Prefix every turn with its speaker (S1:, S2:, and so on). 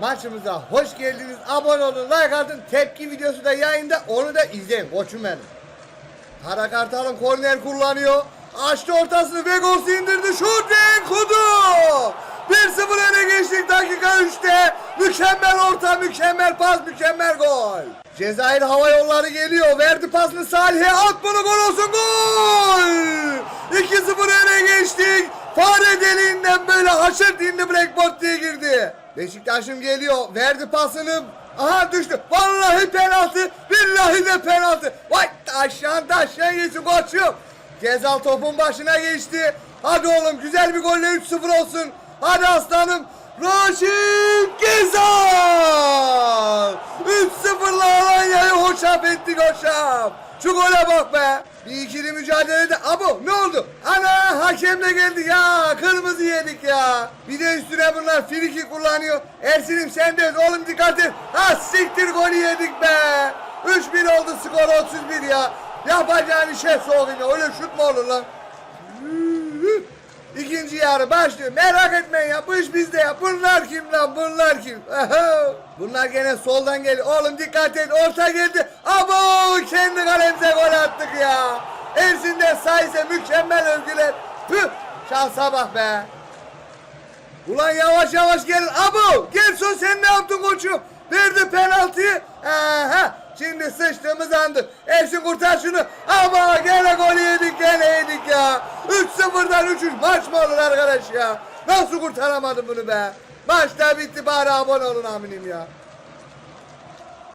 S1: Maçımıza hoş geldiniz. Abone olun, like atın. Tepki videosu da yayında. Onu da izleyin. Koçum benim. Kara Kartal'ın korner kullanıyor. Açtı ortasını Vegos indirdi. Şut ve kudu. 1-0 öne geçtik dakika 3'te. Mükemmel orta, mükemmel pas, mükemmel gol. Cezayir hava yolları geliyor. Verdi pasını Salih'e. At bunu gol olsun. Gol. 2-0 öne geçtik. Fare deliğinden böyle haşır dindi Blackboard diye girdi. Beşiktaş'ım geliyor. Verdi pasını. Aha düştü. Vallahi penaltı. Billahi de penaltı. Vay aşağı aşağı geçsin koçum. Gezal topun başına geçti. Hadi oğlum güzel bir golle 3-0 olsun. Hadi aslanım. Raşit Gezal. 3-0'la Alanya'yı hoşaf ettik hoşaf. Şu gole bak be. Bir ikili mücadelede abo ne oldu? Ana hakem de geldi ya yedik ya. Bir de üstüne bunlar friki kullanıyor. Ersin'im sen de oğlum dikkat et. Ha siktir golü yedik be. 3-1 oldu skor 31 ya. Yapacağın işe soğuyun öyle şut mu olur lan? İkinci yarı başlıyor. Merak etmeyin ya. Bu iş bizde ya. Bunlar kim lan? Bunlar kim? Bunlar gene soldan geliyor. Oğlum dikkat et. Orta geldi. Abo kendi kalemize gol attık ya. Ersin'den sayısı mükemmel övgüler. Püh. Şansa bak be. Ulan yavaş yavaş gelin. Abo Gerson sen ne yaptın koçum? Verdi penaltıyı. Aha. Şimdi sıçtığımız andı. Ersin kurtar şunu. Ama gene gol yedik gene yedik ya. 3-0'dan 3-3 maç mı olur arkadaş ya? Nasıl kurtaramadım bunu be? Maç da bitti bari abone olun aminim ya.